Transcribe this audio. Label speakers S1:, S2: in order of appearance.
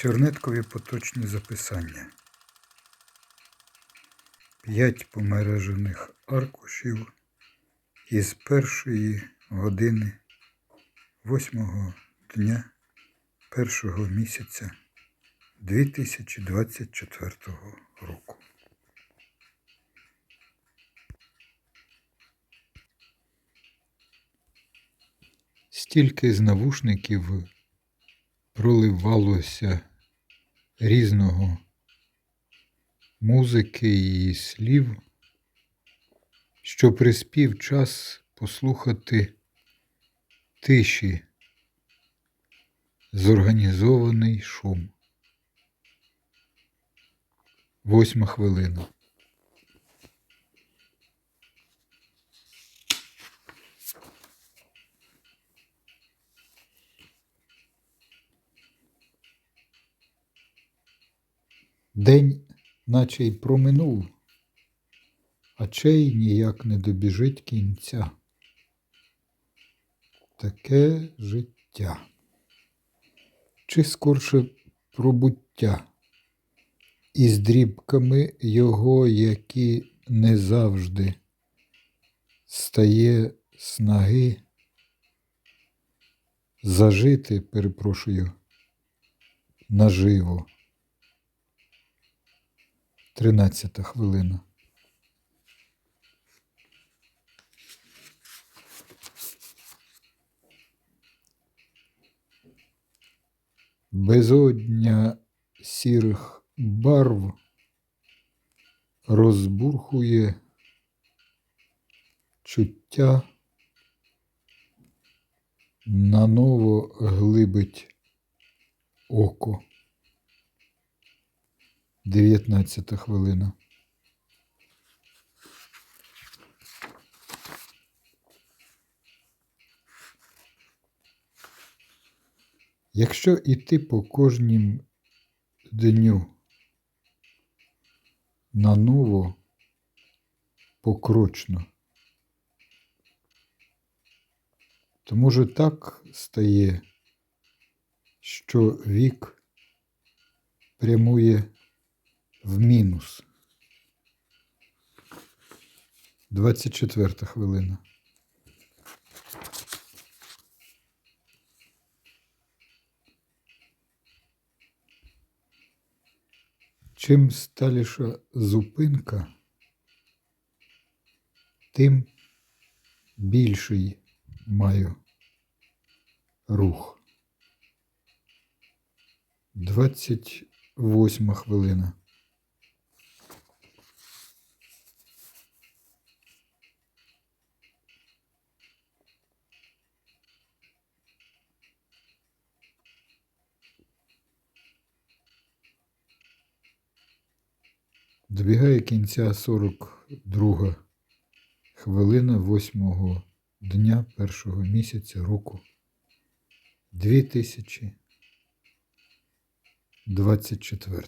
S1: Чорнеткові поточні записання. П'ять помережених аркушів із першої години восьмого дня першого місяця 2024 року. Стільки з навушників проливалося різного музики і слів, що приспів час послухати тиші, зорганізований шум. Восьма хвилина. День наче й проминув, а чей ніяк не добіжить кінця. Таке життя. Чи скорше пробуття, із дрібками його, які не завжди стає снаги зажити, перепрошую, наживо. Тринадцята хвилина. Безодня сірих барв розбурхує чуття, наново глибить око. Дев'ятнадцята хвилина. Якщо іти по кожнім дню наново покрочно, то може так стає, що вік прямує в мінус. 24 хвилина. Чим сталіша зупинка, тим більший маю рух. 28 хвилина. Добігає кінця 42 хвилина восьмого дня першого місяця року 2024.